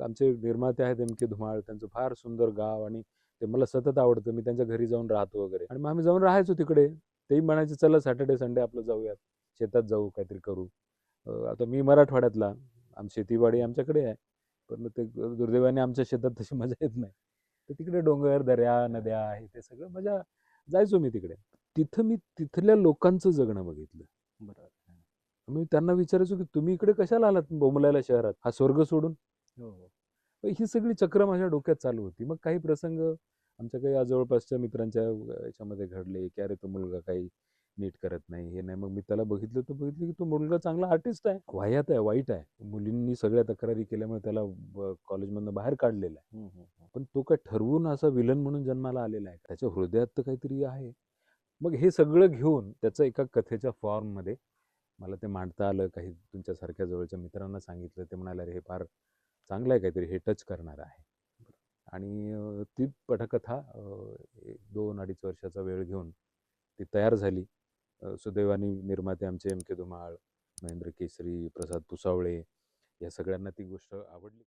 आमचे निर्माते आहेत एम के धुमाळ त्यांचं फार सुंदर गाव आणि ते मला सतत आवडतं. मी त्यांच्या घरी जाऊन राहतो वगैरे. आणि मग आम्ही जाऊन राहायचो तिकडे. तेही म्हणायचे चला सॅटर्डे संडे आपलं जाऊयात. शेतात जाऊ काहीतरी करू. आता मी मराठवाड्यातला. आम शेतीवाडी आमच्याकडे आहे. पण ते दुर्दैवाने आमच्या शेतात तशी मजा येत नाही. तर तिकडे डोंगर दर्या नद्या आहे ते सगळं मजा जायचो मी तिकडे. तिथं मी तिथल्या लोकांचं जगणं बघितलं. बरोबर मी त्यांना विचारायचो की तुम्ही इकडे कशाला आलात बोंबलायला शहरात? हा स्वर्ग सोडून? हो. ही सगळी चक्र माझ्या डोक्यात चालू होती. मग काही प्रसंग आमच्या काही आज जवळपासच्या मित्रांच्या याच्यामध्ये घडले की अरे तो मुलगा काही नीट करत नाही हे नाही. मग मी त्याला बघितलं तर बघितलं की तो मुलगा चांगला आर्टिस्ट आहे. वाह्यात आहे वाईट आहे. मुलींनी सगळ्या तक्रारी केल्यामुळे त्याला कॉलेजमधनं बाहेर काढलेलं आहे. पण तो काय ठरवून असा विलन म्हणून जन्माला आलेला आहे त्याच्या हृदयात तर काहीतरी आहे. मग हे सगळं घेऊन त्याचं एका कथेच्या फॉर्ममध्ये मला ते मांडता आलं. काही तुमच्यासारख्या जवळच्या मित्रांना सांगितलं. ते म्हणाले अरे हे फार चांगलं आहे काहीतरी हे टच करणार आहे. आणि ती पटकथा एक दोन अडीच वर्षाचा वेळ घेऊन ती तयार झाली. सुदैवानी निर्माते आमचे एम के धुमाळ महेंद्र केसरी प्रसाद पुसावळे या सगळ्यांना ती गोष्ट आवडली.